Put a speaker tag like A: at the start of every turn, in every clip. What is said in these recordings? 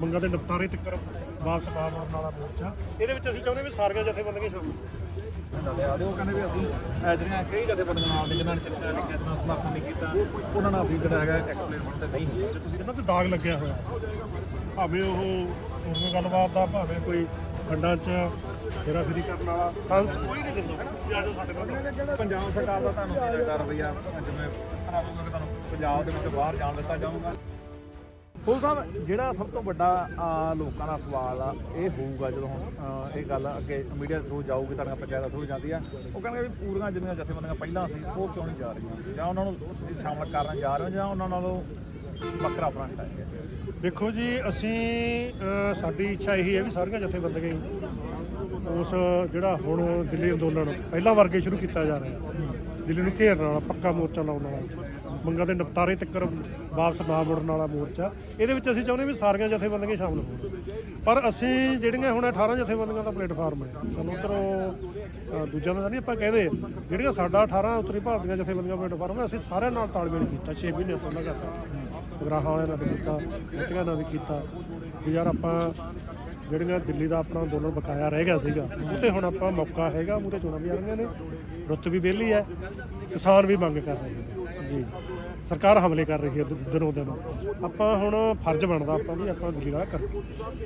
A: ਮੰਗਾਂ ਦੇ ਨਿਪਟਾਰੇ ਤੱਕ ਵਾਪਸ ਪਾਉਣ ਵਾਲਾ ਮੋਰਚਾ। ਇਹਦੇ ਵਿੱਚ ਅਸੀਂ ਚਾਹੁੰਦੇ ਵੀ ਸਾਰੀਆਂ ਜਥੇਬੰਦੀਆਂ ਸ਼ਾਮਲ
B: ਚੱਲੇ ਉਹ ਕਹਿੰਦੇ ਵੀ ਅਸੀਂ ਜਿਹੜੀਆਂ ਕਈ ਜਥੇਬੰਦੀਆਂ ਨਾਲ ਦੇ ਜਿਨ੍ਹਾਂ ਨੇ ਚਿੱਠੀਆਂ ਲਿਖੀਆਂ ਦਾ ਸਮਰਥਨ ਨਹੀਂ ਕੀਤਾ ਉਹਨਾਂ ਨਾਲ ਅਸੀਂ ਜਿਹੜਾ ਹੈਗਾ ਐਕਸਪਲੇਨ ਨਹੀਂ ਤੁਸੀਂ
A: ਇਹਨਾਂ ਤੇ ਦਾਗ ਲੱਗਿਆ ਹੋਇਆ। ਭਾਵੇਂ ਉਹ ਉਹਨਾਂ ਗੱਲਬਾਤ ਦਾ ਭਾਵੇਂ ਕੋਈ ਖੰਡਾਂ 'ਚ ਫੇਰਾ ਫੇਰੀ ਕਰਨ ਵਾਲਾ ਫਾਂਸ ਕੋਈ ਨਹੀਂ ਦਿੰਦਾ। ਵੀ ਆਜੋ ਸਾਡੇ ਨਾਲ
B: ਪੰਜਾਬ ਸਰਕਾਰ ਦਾ ਜਿਵੇਂ ਤੁਹਾਨੂੰ ਪੰਜਾਬ ਦੇ ਵਿੱਚੋਂ ਬਾਹਰ ਜਾਣ ਦਿੱਤਾ ਜਾਊਗਾ। ਫੂਲ ਸਾਹਿਬ, ਜਿਹੜਾ ਸਭ ਤੋਂ ਵੱਡਾ ਲੋਕਾਂ ਦਾ ਸਵਾਲ ਆ, ਇਹ ਹੋਊਗਾ ਜਦੋਂ ਹੁਣ ਇਹ ਗੱਲ ਅੱਗੇ ਮੀਡੀਆ ਥਰੂ ਜਾਊਗੀ, ਤੁਹਾਡੀਆਂ ਪੰਚਾਇਤਾਂ ਥਰੂ ਜਾਂਦੀ ਆ, ਉਹ ਕਹਿੰਦੇ ਵੀ ਪੂਰੀਆਂ ਜਿੰਨੀਆਂ ਜਥੇਬੰਦੀਆਂ ਪਹਿਲਾਂ ਸੀ, ਉਹ ਕਿਉਂ ਨਹੀਂ ਜਾ ਰਹੀਆਂ? ਜਾਂ ਉਹਨਾਂ ਨੂੰ ਤੁਸੀਂ ਸ਼ਾਮਲ ਕਰਨ ਜਾ ਰਹੇ ਹੋ, ਜਾਂ ਉਹਨਾਂ ਨਾਲੋਂ ਵੱਖਰਾ ਫਰੰਟ ਹੈ
A: ਦੇਖੋ ਜੀ, ਅਸੀਂ ਸਾਡੀ ਇੱਛਾ ਇਹੀ ਹੈ ਵੀ ਸਾਰੀਆਂ ਜਥੇਬੰਦੀਆਂ ਉਸ, ਜਿਹੜਾ ਹੁਣ ਦਿੱਲੀ ਅੰਦੋਲਨ ਪਹਿਲਾਂ ਵਰਗੇ ਸ਼ੁਰੂ ਕੀਤਾ ਜਾ ਰਿਹਾ। ਦਿੱਲੀ ਨੂੰ ਘੇਰਨ ਵਾਲਾ ਪੱਕਾ ਮੋਰਚਾ ਲਾਉਣ ਵਾਲਾ। ਮੰਗਾਂ ਦੇ ਨਿਪਟਾਰੇ ਤੱਕ ਵਾਪਸ ਨਾ ਮੁੜਨ ਵਾਲਾ ਮੋਰਚਾ। ਇਹਦੇ ਵਿੱਚ ਅਸੀਂ ਚਾਹੁੰਦੇ ਵੀ ਸਾਰੀਆਂ ਜਥੇਬੰਦੀਆਂ ਹੀ ਸ਼ਾਮਲ ਹੋਣ। ਪਰ ਅਸੀਂ ਜਿਹੜੀਆਂ ਹੁਣ 18 ਜਥੇਬੰਦੀਆਂ ਦਾ ਪਲੇਟਫਾਰਮ ਹੈ, ਸਾਨੂੰ ਉਧਰੋਂ ਦੂਜਿਆਂ ਦਾ ਨਹੀਂ ਆਪਾਂ ਕਹਿੰਦੇ, ਜਿਹੜੀਆਂ ਸਾਡਾ 18 ਉੱਤਰੀ ਭਾਰਤ ਦੀਆਂ ਜਥੇਬੰਦੀਆਂ ਪਲੇਟਫਾਰਮ ਹੈ, ਅਸੀਂ ਸਾਰਿਆਂ ਨਾਲ ਤਾਲਮੇਲ ਕੀਤਾ 6 ਮਹੀਨੇ ਤੋਂ ਲਗਾਤਾਰ ਗਰਾਹਾਂ ਵਾਲਿਆਂ ਨਾਲ ਵੀ ਕੀਤਾ ਮੋਤੀਆਂ ਨਾਲ ਵੀ ਕੀਤਾ। ਵੀ ਯਾਰ ਆਪਾਂ ਜਿਹੜੀਆਂ ਦਿੱਲੀ ਦਾ ਆਪਣਾ ਅੰਦੋਲਨ ਬਕਾਇਆ ਰਹਿ ਗਿਆ ਸੀਗਾ, ਉਹ ਤੇ ਹੁਣ ਆਪਾਂ ਮੌਕਾ ਹੈਗਾ ਮੂਹਰੇ ਚੋਣਾਂ ਵੀ ਆ ਰਹੀਆਂ ਨੇ, ਰੁੱਤ ਵੀ ਵਿਹਲੀ ਹੈ, ਕਿਸਾਨ ਵੀ ਮੰਗ ਕਰ ਰਹੇ ਨੇ। ਜੀ। ਸਰਕਾਰ ਹਮਲੇ ਕਰ ਰਹੀ ਹੈ ਦਿ- ਦਿਨੋਂ ਦਿਨ। ਆਪਾਂ ਹੁਣ ਫਰਜ਼ ਬਣਦਾ ਆਪਾਂ ਵੀ ਆਪਾਂ ਦਿੱਲੀ ਕਰ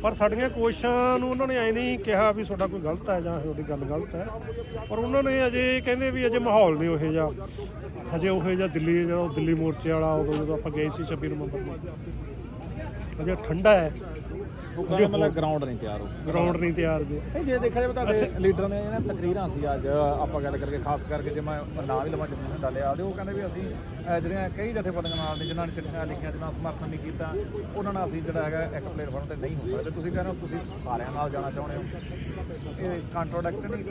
A: ਪਰ ਸਾਡੀਆਂ ਕੋਸ਼ਿਸ਼ਾਂ ਨੂੰ ਉਹਨਾਂ ਨੇ ਐਂ ਨਹੀਂ ਕਿਹਾ ਵੀ ਤੁਹਾਡਾ ਕੋਈ ਗਲਤ ਹੈ ਜਾਂ ਤੁਹਾਡੀ ਗੱਲ ਗਲਤ ਹੈ। ਪਰ ਉਹਨਾਂ ਨੇ ਅਜੇ ਕਹਿੰਦੇ ਵੀ ਅਜੇ ਮਾਹੌਲ ਨਹੀਂ ਉਹੇ ਜਿਹਾ। ਅਜੇ ਉਹੇ ਜਿਹਾ ਦਿੱਲੀ ਜਦੋਂ ਦਿੱਲੀ ਮੋਰਚੇ ਵਾਲਾ ਉਦੋਂ ਜਦੋਂ ਆਪਾਂ ਗਏ ਸੀ 26 ਨਵੰਬਰ ਨੂੰ। ਅਜੇ ਠੰਡਾ ਹੈ।
B: ਉਹ ਕਹਿੰਦੇ ਮਤਲਬ ਗਰਾਊਂਡ ਨਹੀਂ ਤਿਆਰ ਹੋ
A: ਗਰਾਊਂਡ ਨਹੀਂ ਤਿਆਰ ਜੇ।
B: ਨਹੀਂ ਜੇ ਦੇਖਿਆ ਜਾਵੇ ਤੁਹਾਡੇ ਲੀਡਰ ਨੇ ਇਹਨਾਂ ਤਕਰੀਰਾਂ ਸੀ ਅੱਜ ਆਪਾਂ ਗੱਲ ਕਰਕੇ ਖਾਸ ਕਰਕੇ ਜੇ ਮੈਂ ਨਾਂ ਵੀ ਲਵਾਂ ਜਮੀਨ ਡਾਲਿਆ ਤੇ ਉਹ ਕਹਿੰਦੇ ਵੀ ਅਸੀਂ ਜਿਹੜੀਆਂ ਕਈ ਜਥੇਬੰਦੀਆਂ ਨਾਲ ਦੇ ਜਿਨ੍ਹਾਂ ਨੇ ਚਿੱਠੀਆਂ ਲਿਖੀਆਂ ਜਿਨ੍ਹਾਂ ਦਾ ਸਮਰਥਨ ਨਹੀਂ ਕੀਤਾ ਉਹਨਾਂ ਨਾਲ ਅਸੀਂ ਜਿਹੜਾ ਹੈਗਾ ਇੱਕ ਪਲੇਟਫਾਰਮ ਤੇ ਨਹੀਂ ਹੋ ਸਕਦੇ। ਤੁਸੀਂ ਕਹਿੰਦੇ ਹੋ ਤੁਸੀਂ ਸਾਰਿਆਂ ਨਾਲ ਜਾਣਾ ਚਾਹੁੰਦੇ ਹੋ। ਇਹ ਕੰਟਰੋਡਕਟ ਨਹੀਂ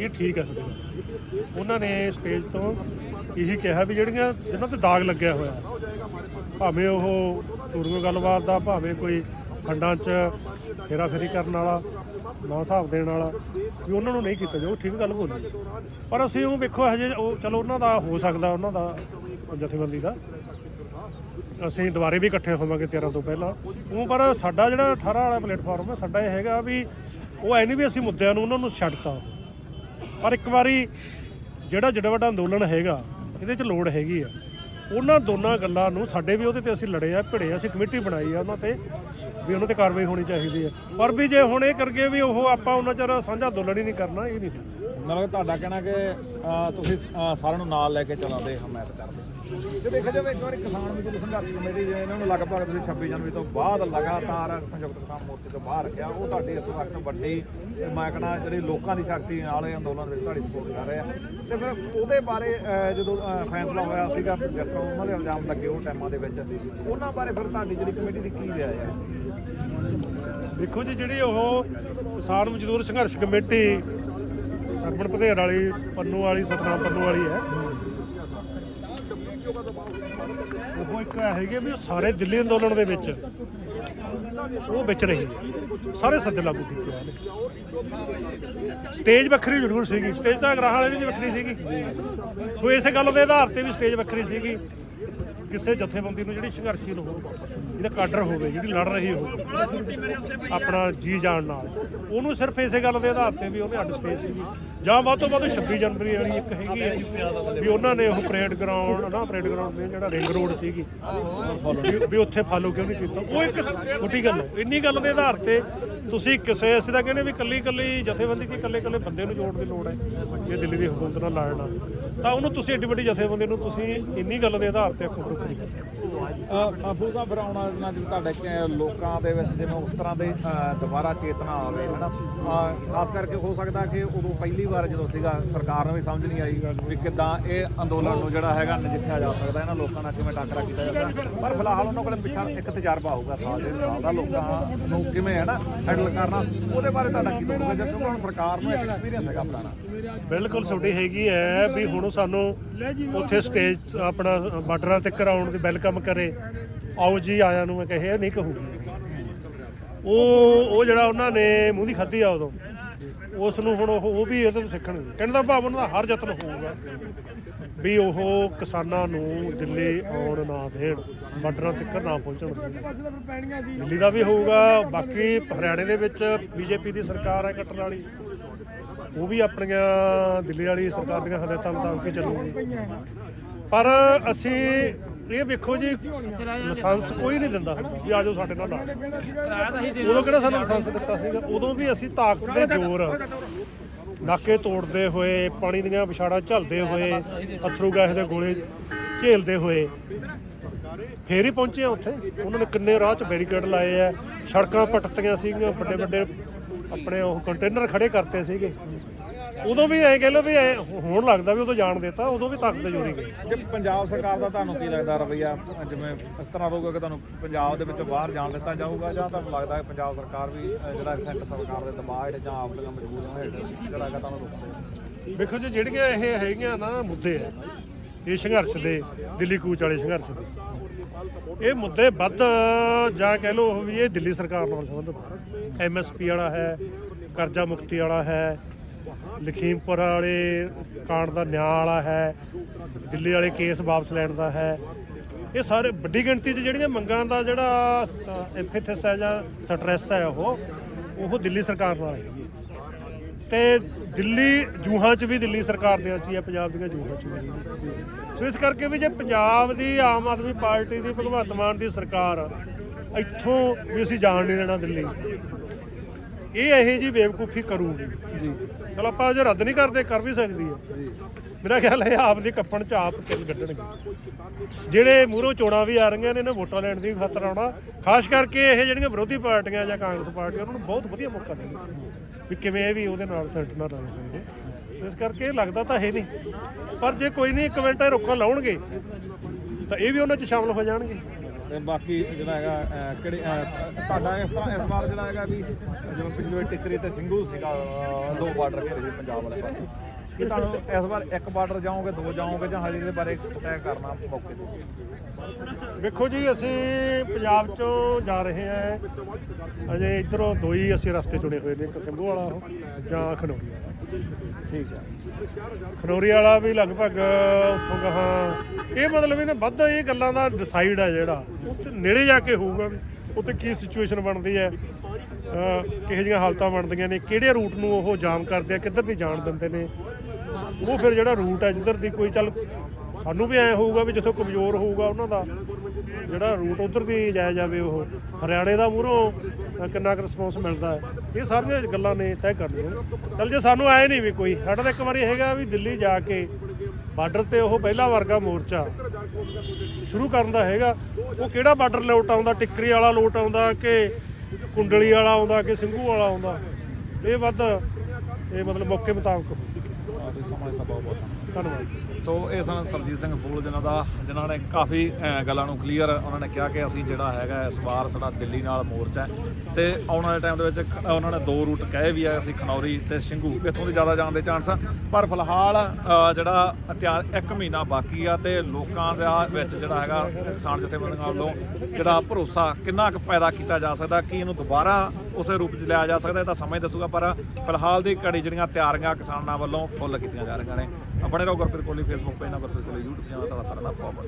A: ਇਹ ਠੀਕ ਹੈ। ਉਹਨਾਂ ਨੇ ਸਟੇਜ ਤੋਂ ਇਹੀ ਕਿਹਾ ਵੀ ਜਿਹੜੀਆਂ, ਜਿਨ੍ਹਾਂ ਤੇ ਦਾਗ ਲੱਗਿਆ ਹੋਇਆ। ਭਾਵੇਂ ਉਹ ਚੂੜੀਆਂ ਗੱਲਬਾਤ ਦਾ, ਭਾਵੇਂ ਕੋਈ ਫੰਡਾਂ 'ਚ ਫੇਰਾ ਫੇਰੀ ਕਰਨ ਵਾਲਾ, ਨਾ ਹਿਸਾਬ ਦੇਣ ਵਾਲਾ, ਵੀ ਉਹਨਾਂ ਨੂੰ ਨਹੀਂ ਕੀਤਾ ਜੋ ਠੀਕ ਗੱਲ ਬੋਲੀ ਪਰ ਅਸੀਂ ਉਹ ਵੇਖੋ ਹਜੇ ਉਹ ਚਲੋ, ਉਹਨਾਂ ਦਾ ਹੋ ਸਕਦਾ, ਉਹਨਾਂ ਦਾ ਜਥੇਬੰਦੀ ਦਾ। ਅਸੀਂ ਦੁਬਾਰੇ ਵੀ ਇਕੱਠੇ ਹੋਵਾਂਗੇ 13 ਤੋਂ ਪਹਿਲਾਂ। ਉਹ ਪਰ ਸਾਡਾ ਜਿਹੜਾ 18 ਵਾਲਾ ਪਲੇਟਫਾਰਮ ਹੈ, ਸਾਡਾ ਇਹ ਹੈਗਾ ਵੀ ਉਹ ਐ ਨਹੀਂ ਵੀ ਅਸੀਂ ਮੁੱਦਿਆਂ ਨੂੰ ਉਹਨਾਂ ਨੂੰ ਛੱਡਤਾ। ਪਰ ਇੱਕ ਵਾਰੀ ਜਿਹੜਾ ਜਿਹੜਾ ਵੱਡਾ ਅੰਦੋਲਨ ਹੈਗਾ ਇਹਦੇ 'ਚ ਲੋੜ ਹੈਗੀ ਆ। ਉਹਨਾਂ ਦੋਨਾਂ ਗੱਲਾਂ ਨੂੰ ਸਾਡੇ ਵੀ ਉਹਦੇ ਤੇ ਅਸੀਂ ਲੜੇ ਆ, ਭਿੜੇ ਆ, ਅਸੀਂ ਕਮੇਟੀ ਬਣਾਈ ਆ ਉਹਨਾਂ ਤੇ ਵੀ ਉਹਨਾਂ ਤੇ ਕਾਰਵਾਈ ਹੋਣੀ ਚਾਹੀਦੀ ਹੈ ਪਰ ਵੀ ਜੇ ਹੁਣ ਇਹ ਕਰਕੇ ਵੀ ਉਹ ਆਪਾਂ ਉਹਨਾਂ ਚਿਰ ਸਾਂਝਾ ਅੰਦੋਲਨ ਹੀ ਨਹੀਂ ਕਰਨਾ, ਇਹ ਨਹੀਂ
B: ਮਤਲਬ ਤੁਹਾਡਾ ਕਹਿਣਾ ਕਿ ਅਹ, ਤੁਸੀਂ ਅਹ, ਸਾਰਿਆਂ ਨੂੰ ਨਾਲ ਲੈ ਕੇ ਚੱਲਾਂਦੇ ਹਮਾਇਤ ਕਰਦੇ ਜੇ ਦੇਖਿਆ ਜਾਵੇ ਇੱਕ ਵਾਰੀ ਕਿਸਾਨ ਮਜ਼ਦੂਰ ਸੰਘਰਸ਼ ਕਮੇਟੀ ਜੇ ਇਹਨਾਂ ਨੂੰ ਲਗਭਗ ਤੁਸੀਂ 26 ਜਨਵਰੀ ਤੋਂ ਬਾਅਦ ਲਗਾਤਾਰ ਸੰਯੁਕਤ ਕਿਸਾਨ ਮੋਰਚੇ ਤੋਂ ਬਾਹਰ ਰੱਖਿਆ। ਉਹ ਤੁਹਾਡੀ ਇਸ ਵਕਤ ਵੱਡੀ ਮੈਂ ਕਹਿੰਦਾ ਜਿਹੜੀ ਲੋਕਾਂ ਦੀ ਸ਼ਕਤੀ ਨਾਲ ਇਹ ਅੰਦੋਲਨ ਦੇ ਵਿੱਚ ਤੁਹਾਡੀ ਸਪੋਰਟ ਕਰ ਰਹੇ। ਆ ਤੇ ਫਿਰ ਉਹਦੇ ਬਾਰੇ ਅਹ, ਜਦੋਂ ਅਹ, ਫੈਸਲਾ ਹੋਇਆ ਸੀਗਾ ਜਿਸ ਤਰ੍ਹਾਂ ਉਹਨਾਂ ਦੇ ਇਲਜ਼ਾਮ ਲੱਗੇ ਉਹ ਟਾਈਮਾਂ ਦੇ ਵਿੱਚ ਉਹਨਾਂ ਬਾਰੇ ਫਿਰ ਤੁਹਾਡੀ ਜਿਹੜੀ ਕਮੇਟੀ ਦੀ ਕੀ ਰਾਏ ਹੈ?
A: ਦੇਖੋ ਜੀ ਜਿਹੜੀ ਉਹ ਕਿਸਾਨ ਮਜ਼ਦੂਰ ਸੰਘਰਸ਼ ਕਮੇਟੀ ਸਰਪਣ ਭਦੇਰ ਵਾਲੀ, ਪੰਨੂ ਵਾਲੀ, ਸਤਨਾਮ ਪੰਨੂ ਵਾਲੀ ਹੈ। ਉਹ ਇੱਕ ਹੈਗੇ ਵੀ ਉਹ ਸਾਰੇ ਦਿੱਲੀ ਅੰਦੋਲਨ ਦੇ ਵਿੱਚ ਉਹ ਵਿੱਚ ਰਹੀ ਸਾਰੇ ਸੱਦੇ ਲਾਗੂ ਕੀਤੇ ਹੋਏ ਸਟੇਜ ਵੱਖਰੀ ਜ਼ਰੂਰ ਸੀਗੀ। ਸਟੇਜ ਤਾਂ ਗ੍ਰਾਹਾਂ ਵਾਲੇ ਵੀ ਵੱਖਰੀ ਸੀਗੀ। ਸੋ ਇਸੇ ਗੱਲ ਦੇ ਆਧਾਰ ਤੇ ਵੀ ਸਟੇਜ ਵੱਖਰੀ ਸੀਗੀ। ਕਿਸੇ ਜਥੇਬੰਦੀ ਨੂੰ ਜਿਹੜੀ ਸੰਘਰਸ਼ੀਲ ਹੋਵੇ ਜਿਹਦਾ ਕਾਡਰ ਹੋਵੇ, ਜਿਹੜੀ ਲੜ ਰਹੀ ਹੋਵੇ, ਆਪਣਾ ਜੀ ਜਾਣ ਨਾਲ। ਉਹਨੂੰ ਸਿਰਫ ਇਸੇ ਗੱਲ ਦੇ ਆਧਾਰ ਤੇ ਵੀ ਉਹਦੇ ਅੱਡ ਸਟੇਜ ਸੀਗੀ ਜਾਂ ਵੱਧ ਤੋਂ ਵੱਧ 26 ਜਨਵਰੀ ਵਾਲੀ ਇੱਕ ਹੈਗੀ ਹੈ ਵੀ ਉਹਨਾਂ ਨੇ ਉਹ ਪਰੇਡ ਗਰਾਊਂਡ ਨਾ ਪਰੇਡ ਗਰਾਊਂਡ ਦੇ ਜਿਹੜਾ ਰਿੰਗ ਰੋਡ ਸੀਗੀ, ਵੀ- ਉੱਥੇ ਫਾਲੋ ਕਿਉਂ ਨਹੀਂ ਕੀਤਾ? ਉਹ ਇੱਕ ਛੋਟੀ ਗੱਲ ਹੈ। ਇੰਨੀ ਗੱਲ ਦੇ ਆਧਾਰ ਤੇ ਤੁਸੀਂ ਕਿਸੇ, ਅਸੀਂ ਤਾਂ ਕਹਿੰਦੇ ਵੀ ਕੱਲੀ ਕੱਲੀ ਜਥੇਬੰਦੀ ਕੀ ਕੱਲੇ ਕੱਲੇ ਬੰਦੇ ਨੂੰ ਜੋੜਨ ਦੀ ਲੋੜ ਹੈ, ਜੇ ਦਿੱਲੀ ਦੀ ਹਕੂਮਤ ਨਾਲ ਲੜਨਾ ਤਾਂ ਉਹਨੂੰ ਤੁਸੀਂ ਐਡੀ ਵੱਡੀ ਜਥੇਬੰਦੀ ਨੂੰ ਤੁਸੀਂ ਇੰਨੀ ਗੱਲ ਦੇ ਆਧਾਰ ਤੇ ਅੱਖੋਂ ਨਹੀਂ ਕਰ ਸਕਦੇ
B: ਦਾ ਜਿਵੇਂ ਤੁਹਾਡੇ ਕਿ ਲੋਕਾਂ ਦੇ ਵਿੱਚ ਜਿਵੇਂ ਉਸ ਤਰ੍ਹਾਂ ਦੇ ਦੁਬਾਰਾ ਚੇਤਨਾ ਆਵੇ ਹਨਾ? ਖਾਸ ਕਰਕੇ ਹੋ ਸਕਦਾ ਕਿ ਉਦੋਂ ਪਹਿਲੀ ਵਾਰ ਜਦੋਂ ਸੀਗਾ ਸਰਕਾਰ ਨੂੰ ਵੀ ਸਮਝ ਨਹੀਂ ਆਈ ਵੀ ਕਿੱਦਾਂ ਇਹ ਅੰਦੋਲਨ ਨੂੰ ਜਿਹੜਾ ਹੈਗਾ ਨਜਿੱਠਿਆ ਜਾ ਸਕਦਾ ਇਹਨਾਂ ਲੋਕਾਂ ਨਾਲ ਕਿਵੇਂ ਟਾਕਰਾ ਕੀਤਾ ਜਾ ਸਕਦਾ। ਪਰ ਫਿਲਹਾਲ ਉਹਨਾਂ ਕੋਲ ਪਿਛਾ ਇੱਕ ਤਜਰਬਾ ਹੋਊਗਾ ਸਾਲ ਡੇਢ ਸਾਲ ਦਾ ਲੋਕਾਂ ਨੂੰ ਕਿਵੇਂ ਹੈ ਨਾ ਹੈਂਡਲ ਕਰਨਾ। ਉਹਦੇ ਬਾਰੇ ਤੁਹਾਡਾ ਕੀ ਹੁਣ ਸਰਕਾਰ ਨੂੰ ਇੱਕ ਐਕਸਪੀਰੀਅੰਸ ਹੈਗਾ ਪੁਰਾਣਾ।
A: ਬਿਲਕੁਲ ਤੁਹਾਡੀ ਹੈਗੀ ਹੈ ਵੀ ਹੁਣ ਸਾਨੂੰ ਉੱਥੇ ਸਟੇਜ ਆਪਣਾ ਬਾਰਡਰਾਂ ਤੇ ਕਰਾਉਣ ਦੀ ਵੈਲਕਮ ਕਰੇ। ਆਓ ਜੀ, ਆਇਆਂ ਨੂੰ ਮੈਂ ਕਹੇ, ਇਹ ਨਹੀਂ ਕਹੂਗੀ। ਉਹ ਉਹ ਜਿਹੜਾ ਉਹਨਾਂ ਨੇ ਮੂੰਹ ਦੀ ਖਾਧੀ ਆ ਉਦੋਂ, ਉਸ ਨੂੰ ਹੁਣ ਉਹ ਉਹ ਵੀ ਇਹਦੇ ਤੋਂ ਸਿੱਖਣਗੇ ਕਹਿਣ ਦਾ ਭਾਵ ਉਹਨਾਂ ਦਾ ਹਰ ਯਤਨ ਹੋਊਗਾ ਵੀ ਉਹ ਕਿਸਾਨਾਂ ਨੂੰ ਦਿੱਲੀ ਆਉਣ ਨਾ ਦੇਣ, ਬਾਰਡਰਾਂ ਤੱਕ ਨਾ ਪਹੁੰਚਣ। ਦਿੱਲੀ ਦਾ ਵੀ ਹੋਊਗਾ, ਬਾਕੀ ਹਰਿਆਣੇ ਦੇ ਵਿੱਚ ਬੀਜੇਪੀ ਦੀ ਸਰਕਾਰ ਹੈ ਕੱਟਣ ਵਾਲੀ। ਉਹ ਵੀ ਆਪਣੀਆਂ ਦਿੱਲੀ ਵਾਲੀ ਸਰਕਾਰ ਦੀਆਂ ਹਦਾਇਤਾਂ ਮੁਤਾਬਕ ਹੀ ਚੱਲੂਗੀ। ਪਰ ਅਸੀਂ ਇਹ ਵੇਖੋ ਜੀ, ਲਾਇਸੈਂਸ ਕੋਈ ਨਹੀਂ ਦਿੰਦਾ ਹੁੰਦਾ ਆ ਜਾਓ ਸਾਡੇ ਨਾਲ ਨਾਲ ਉਦੋਂ ਕਿਹੜਾ ਸਾਨੂੰ ਲਾਇਸੈਂਸ ਦਿੱਤਾ ਸੀਗਾ? ਉਦੋਂ ਵੀ ਅਸੀਂ ਤਾਕਤ ਦੇ ਜ਼ੋਰ ਨਾਕੇ ਤੋੜਦੇ ਹੋਏ, ਪਾਣੀ ਦੀਆਂ ਵਿਛਾੜਾਂ ਝੱਲਦੇ ਹੋਏ, ਅਥਰੂ ਗੈਸ ਦੇ ਗੋਲੇ ਝੇਲਦੇ ਹੋਏ, ਫੇਰ ਹੀ ਪਹੁੰਚੇ ਆ ਉੱਥੇ। ਉਹਨਾਂ ਨੇ ਕਿੰਨੇ ਰਾਹ 'ਚ ਬੈਰੀਕੇਡ ਲਾਏ ਆ। ਸੜਕਾਂ ਪਟਤੀਆਂ ਸੀਗੀਆਂ ਵੱਡੇ ਵੱਡੇ ਆਪਣੇ ਉਹ ਕੰਟੇਨਰ ਖੜੇ ਕਰਤੇ ਸੀਗੇ। ਉਦੋਂ ਵੀ ਐਂ ਕਹਿ ਲਓ ਵੀ ਐਂ ਹੁਣ ਲੱਗਦਾ ਵੀ ਉਦੋਂ ਜਾਣ ਦਿੱਤਾ ਉਦੋਂ ਵੀ ਤਾਕਤ ਜ਼ੋਰੀ ਗਈ
B: ਜੇ ਪੰਜਾਬ ਸਰਕਾਰ ਦਾ ਤੁਹਾਨੂੰ ਕੀ ਲੱਗਦਾ ਰਵਈਆ? ਜਿਵੇਂ ਇਸ ਤਰ੍ਹਾਂ ਰਹੂਗਾ ਕਿ ਤੁਹਾਨੂੰ ਪੰਜਾਬ ਦੇ ਵਿੱਚੋਂ ਬਾਹਰ ਜਾਣ ਦਿੱਤਾ ਜਾਊਗਾ ਜਾਂ ਤੁਹਾਨੂੰ ਲੱਗਦਾ ਹੈ ਪੰਜਾਬ ਸਰਕਾਰ ਵੀ ਅਹ, ਜਿਹੜਾ ਸੈਂਟਰ ਸਰਕਾਰ ਦੇ ਦਬਾਅ ਹੇਠ ਜਾਂ ਆਪਣੀਆਂ ਮਜਬੂਰੀਆਂ ਹੇਠ ਜਿਹੜਾ ਹੈਗਾ ਤੁਹਾਨੂੰ ਰੋਕਦੇ
A: ਵੇਖੋ ਜੀ ਜਿਹੜੀਆਂ ਇਹ ਹੈਗੀਆਂ ਨਾ ਮੁੱਦੇ ਆ ਇਹ ਸੰਘਰਸ਼ ਦੇ ਦਿੱਲੀ ਕੂਚ ਵਾਲੇ ਸੰਘਰਸ਼ ਦੇ। ਇਹ ਮੁੱਦੇ ਵੱਧ ਜਾਂ ਕਹਿ ਲਓ ਵੀ ਇਹ ਦਿੱਲੀ ਸਰਕਾਰ ਨਾਲ ਸੰਬੰਧਿਤ ਐਮਐਸਪੀ ਵਾਲਾ ਹੈ ਕਰਜ਼ਾ ਮੁਕਤੀ ਵਾਲਾ ਹੈ ਲਖੀਮਪੁਰ ਵਾਲੇ ਕਾਂਡ ਦਾ ਨਿਆਂ ਵਾਲਾ ਹੈ, ਦਿੱਲੀ ਵਾਲੇ ਕੇਸ ਵਾਪਸ ਲੈਣ ਦਾ ਹੈ। ਇਹ ਸਾਰੇ ਵੱਡੀ ਗਿਣਤੀ 'ਚ ਜਿਹੜੀਆਂ ਮੰਗਾਂ ਦਾ ਜਿਹੜਾ ਐਫਐਥਐਸ ਹੈ ਜਾਂ ਸਟ੍ਰੈਸ ਹੈ ਉਹ ਉਹ ਦਿੱਲੀ ਸਰਕਾਰ ਨਾਲ ਹੈਗੀ ਹੈ। ਤੇ ਦਿੱਲੀ ਜੂਹਾਂ 'ਚ ਵੀ ਦਿੱਲੀ ਸਰਕਾਰ ਦੇ ਚ ਹੈ, ਪੰਜਾਬ ਦੀਆਂ ਜੂਹਾਂ 'ਚ ਵੀ। ਸੋ ਇਸ ਕਰਕੇ ਵੀ ਜੇ ਪੰਜਾਬ ਦੀ, ਆਮ ਆਦਮੀ ਪਾਰਟੀ ਦੀ ਭਗਵੰਤ ਮਾਨ ਦੀ ਸਰਕਾਰ ਇੱਥੋਂ ਵੀ ਅਸੀਂ ਜਾਣ ਨਹੀਂ ਦੇਣਾ ਦਿੱਲੀ ਇਹ ਇਹੋ ਜੀ ਬੇਵਕੂਫੀ ਕਰੂਗੀ।
B: ਜੀ।
A: ਚਲ ਆਪਾਂ ਅਜੇ ਰੱਦ ਨਹੀਂ ਕਰਦੇ ਕਰ ਵੀ ਸਕਦੀ ਹੈ
B: ਜੀ।
A: ਮੇਰਾ ਖਿਆਲ ਹੈ ਆਪ ਦੇ ਕੱਪਣ ਚ ਆਪ ਕਿਲ ਕੱਢਣਗੇ। ਜਿਹੜੇ ਮੂਹਰੋਂ ਚੋਣਾਂ ਵੀ ਆ ਰਹੀਆਂ ਨੇ ਇਹਨਾਂ ਵੋਟਾਂ ਲੈਣ ਦੀ ਖਾਤਰ ਆਉਣਾ। ਖਾਸ ਕਰਕੇ ਇਹ ਜਿਹੜੀਆਂ ਵਿਰੋਧੀ ਪਾਰਟੀਆਂ ਜਾਂ ਕਾਂਗਰਸ ਪਾਰਟੀ ਉਹਨਾਂ ਨੂੰ ਬਹੁਤ ਵਧੀਆ ਮੌਕਾ ਦੇਣਗੇ ਵੀ ਕਿਵੇਂ ਇਹ ਵੀ ਉਹਦੇ ਨਾਲ ਸੈਂਟ ਨਾਲ ਰਲ ਪਏ ਇਸ ਕਰਕੇ ਲੱਗਦਾ ਤਾਂ ਹੈ ਨਹੀਂ। ਪਰ ਜੇ ਕੋਈ ਨਹੀਂ ਇੱਕ ਮਿੰਟ ਇਹ ਰੋਕਾਂ ਲਾਉਣਗੇ ਤਾਂ ਇਹ ਵੀ ਉਹਨਾਂ 'ਚ ਸ਼ਾਮਲ ਹੋ ਜਾਣਗੇ।
B: ਤੇ ਬਾਕੀ ਜਿਹੜਾ ਹੈਗਾ ਕਿਹੜੇ ਤੁਹਾਡਾ ਇਸ ਤਰ੍ਹਾਂ ਇਸ ਵਾਰ ਜਿਹੜਾ ਹੈਗਾ ਵੀ, ਜਿਵੇਂ ਪਿਛਲੇ ਟਿੱਕਰੀ ਤੇ ਸਿੰਘੂ ਸੀਗਾ ਦੋ ਬਾਰਡਰ ਘੇਰੇ ਸੀ ਪੰਜਾਬ ਵਾਲੇ ਪਾਸੇ। ਕੀ ਤੁਹਾਨੂੰ ਇਸ ਵਾਰ ਇੱਕ ਬਾਰਡਰ ਜਾਓਗੇ ਦੋ ਜਾਓਗੇ ਜਾਂ ਹਜੇ ਇਹਦੇ ਬਾਰੇ ਤੈਅ ਕਰਨਾ ਮੌਕੇ ਤੇ?
A: ਵੇਖੋ ਜੀ ਅਸੀਂ ਪੰਜਾਬ ਚੋਂ ਜਾ ਰਹੇ ਹਾਂ। ਅਜੇ ਇਧਰੋਂ ਦੋ ਹੀ ਅਸੀਂ ਰਸਤੇ ਚੁਣੇ ਹੋਏ ਨੇ ਇੱਕ ਸਿੰਘੂ ਵਾਲਾ ਉਹ ਜਾਂ ਖਨੌਰੀ ਵਾਲਾ।
B: ਠੀਕ ਹੈ।
A: ਖਨੌਰੀ ਵਾਲਾ ਵੀ ਲਗਭਗ ਉੱਥੋਂ ਗਾਹਾਂ ਇਹ ਮਤਲਬ ਇਹਨੇ ਵੱਧ ਇਹ ਗੱਲਾਂ ਦਾ ਡਿਸਾਈਡ ਹੈ ਜਿਹੜਾ ਉੱਥੇ ਨੇੜੇ ਜਾ ਕੇ ਹੋਊਗਾ ਵੀ ਉੱਥੇ ਕੀ ਸਿਚੁਏਸ਼ਨ ਬਣਦੀ ਹੈ ਕਿਹੋ ਜਿਹੀਆਂ ਹਾਲਤਾਂ ਬਣਦੀਆਂ ਨੇ ਕਿਹੜੇ ਰੂਟ ਨੂੰ ਉਹ ਜਾਮ ਕਰਦੇ ਆ ਕਿੱਧਰ ਦੀ ਜਾਣ ਦਿੰਦੇ ਨੇ ਉਹ ਫਿਰ ਜਿਹੜਾ ਰੂਟ ਹੈ ਜਿੱਧਰ ਦੀ ਕੋਈ ਚੱਲ ਸਾਨੂੰ ਵੀ ਐ ਹੋਊਗਾ ਵੀ ਜਿੱਥੋਂ ਕਮਜ਼ੋਰ ਹੋਊਗਾ ਉਹਨਾਂ ਦਾ, ਜਿਹੜਾ ਰੂਟ ਉਧਰ ਦੀ ਜਾਇਆ ਜਾਵੇ ਉਹ, ਹਰਿਆਣੇ ਦਾ ਮੂਹਰੋਂ ਕਿੰਨਾ ਕੁ ਰਿਸਪੌਂਸ ਮਿਲਦਾ ਹੈ। ਇਹ ਸਾਰੀਆਂ ਗੱਲਾਂ ਨੇ ਤੈਅ ਕਰਨੀਆਂ ਚੱਲ ਜੇ ਸਾਨੂੰ ਆਏ ਨਹੀਂ ਵੀ ਕੋਈ, ਸਾਡਾ ਤਾਂ ਇੱਕ ਵਾਰੀ ਹੈਗਾ ਵੀ ਦਿੱਲੀ ਜਾ ਕੇ ਬਾਰਡਰ ਤੇ ਉਹ ਪਹਿਲਾ ਵਰਗਾ ਮੋਰਚਾ ਸ਼ੁਰੂ ਕਰਨ ਦਾ ਹੈਗਾ। ਉਹ ਕਿਹੜਾ ਬਾਰਡਰ ਲੋਟ ਆਉਂਦਾ? ਟਿੱਕਰੀ ਵਾਲਾ ਲੋਟ ਆਉਂਦਾ ਕਿ ਕੁੰਡਲੀ ਵਾਲਾ ਆਉਂਦਾ ਕਿ ਸਿੰਘੂ ਵਾਲਾ ਆਉਂਦਾ? ਇਹ ਵੱਧ, ਇਹ ਮਤਲਬ ਮੌਕੇ ਮੁਤਾਬਕ। ਹੋਊ।
B: ਹਾਂ, ਤੁਸੀਂ ਸੋ ਇਹ ਸਨ ਸਰਜੀਤ ਸਿੰਘ ਫੂਲ, ਜਿਨ੍ਹਾਂ ਦਾ ਜਿਨ੍ਹਾਂ ਨੇ ਕਾਫੀ ਗੱਲਾਂ ਨੂੰ ਕਲੀਅਰ ਉਹਨਾਂ ਨੇ ਕਿਹਾ ਕਿ ਅਸੀਂ ਜਿਹੜਾ ਹੈਗਾ ਇਸ ਵਾਰ ਸਾਡਾ ਦਿੱਲੀ ਨਾਲ ਮੋਰਚਾ ਹੈ। ਤੇ ਆਉਣ ਵਾਲੇ ਟਾਈਮ ਦੇ ਵਿੱਚ ਉਹਨਾਂ ਨੇ ਦੋ ਰੂਟ ਕਹੇ ਵੀ ਆ, ਅਸੀਂ ਖਨੌਰੀ ਤੇ ਸਿੰਘੂ। ਇੱਥੋਂ ਦੇ ਜ਼ਿਆਦਾ ਜਾਣ ਦੇ ਚਾਂਸ ਆ। ਪਰ ਫਿਲਹਾਲ ਜਿਹੜਾ ਤਿਆਰ ਇੱਕ ਮਹੀਨਾ ਬਾਕੀ ਆ ਤੇ ਲੋਕਾਂ ਦਾ ਵਿੱਚ ਜਿਹੜਾ ਹੈਗਾ ਕਿਸਾਨ ਜਥੇਬੰਦੀਆਂ ਵੱਲੋਂ ਜਿਹੜਾ ਭਰੋਸਾ ਕਿੰਨਾ ਕੁ ਪੈਦਾ ਕੀਤਾ ਜਾ ਸਕਦਾ, ਕੀ ਇਹਨੂੰ ਦੁਬਾਰਾ ਉਸੇ ਰੂਪ 'ਚ ਲਿਆ ਜਾ ਸਕਦਾ ਇਹ ਤਾਂ ਸਮਾਂ ਹੀ ਦੱਸੂਗਾ, ਪਰ ਫਿਲਹਾਲ ਦੀ ਘੜੀ ਜਿਹੜੀਆਂ ਤਿਆਰੀਆਂ ਕਿਸਾਨਾਂ ਵੱਲੋਂ ਫੁੱਲ ਕੀਤੀਆਂ ਜਾ ਰਹੀਆਂ ਨੇ। ਬਣੇ ਰਹੋ ਗੁਰਪ੍ਰੀਤ ਕੋਲੀ ਫੇਸਬੁੱਕ ਪੇਜ ਨਾਲ ਗੁਰਪ੍ਰੀਤ ਕੋਹਲੀ YouTube ਚੈਨਲ ਤੁਹਾਡਾ ਸਾਰਿਆਂ ਦਾ ਬਹੁਤ